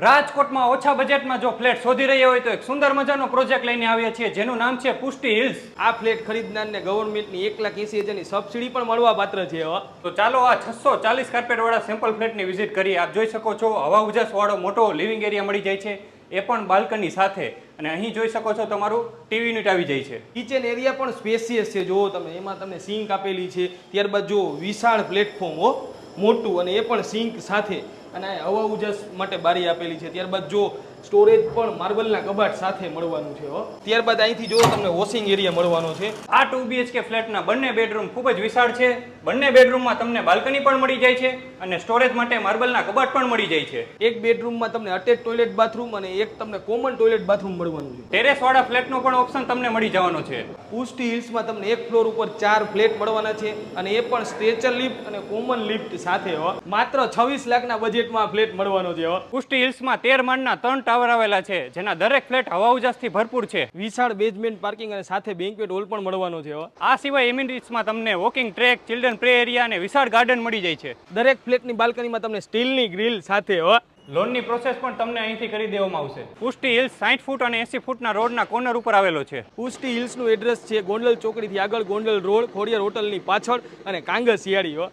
રાજકોટમાં ઓછા બજેટમાં જો ફ્લેટ શોધી રહ્યા હોય તો એક સુંદર મજાનો પ્રોજેક્ટ લઈને આવ્યા છીએ જેનું નામ છે પુષ્ટિ હિલ્સ. આ ફ્લેટ ખરીદનારને ગવર્મેન્ટની એક લાખ એસી હજારની સબસિડી પણ મળવા પાત્ર છે હો. તો ચાલો આ છસો ચાલીસ કાર્પેટ વાળા સેમ્પલ ફ્લેટની વિઝિટ કરીએ. આપ જોઈ શકો છો હવા ઉજાસ વાળો મોટો લિવિંગ એરિયા મળી જાય છે. એ પણ બાલ્કની સાથે. અને અહીં જોઈ શકો છો તમારું ટીવી યુનિટ આવી જાય છે. કિચન એરિયા પણ સ્પેસિયસ છે જુઓ તમે. એમાં તમને સિંક આપેલી છે. ત્યારબાદ જો વિશાળ પ્લેટફોર્મ હો. મોટું અને એ પણ સિંક સાથે. અને હવા ઉજાસ માટે બારી આપેલી છે. ત્યારબાદ જો સ્ટોરેજ પણ માર્બલના કબાટ સાથે મળવાનું છે ત્યારબાદ અહીંથી જો તમને વોશિંગ એરિયા મળવાનો છે. આ ટુ બીએચકે ફ્લેટના બંને બેડરૂમ ખૂબ જ વિશાળ છે. બંને બેડરૂમમાં તમને બાલ્કની પણ મળી જાય છે અને સ્ટોરેજ માટે માર્બલના કબાટ પણ મળી જાય છે. એક બેડરૂમમાં તમને અટેચ ટોયલેટ બાથરૂમ અને એક તમને કોમન ટોયલેટ બાથરૂમ મળવાનું છે. ટેરેસ વાળા ફ્લેટનો પણ ઓપ્શન તમને મળી જવાનો છે. પુષ્ટિ હિલ્સમાં તમને એક ફ્લોર ઉપર ચાર ફ્લેટ મળવાના છે અને એ પણ સ્ટ્રેચર લિફ્ટ અને કોમન લિફ્ટ સાથે હો. માત્ર છવ્વીસ લાખના બજેટમાં ફ્લેટ મળવાનો છે પુષ્ટિ હિલ્સમાં તેર માળના ત્રણ ટાવર આવેલા છે જેના દરેક ફ્લેટ હવા ઉજાસથી ભરપૂર છે. વિશાળ બેઝમેન્ટ પાર્કિંગ અને સાથે બેન્કવેટ હોલ પણ મળવાનો છે આ સિવાય એમ્યુનિટીઝમાં તમને walking track children play area અને વિશાળ ગાર્ડન મળી જાય છે. દરેક ફ્લેટની બાલ્કનીમાં તમને સ્ટીલની ગ્રીલ સાથે લોનની પ્રોસેસ પણ તમને અહીંથી કરી દેવામાં આવશે. પુષ્ટિ હિલ્સ સાઠ ફૂટ અને એસી ફૂટના રોડના કોર્નર ઉપર આવેલો છે. પુષ્ટિ હિલ્સનું એડ્રેસ છે ગોંડલ ચોકડીથી આગળ ગોંડલ રોડ ખોડિયાર હોટલની પાછળ અને કાંગર શિયાળી હો.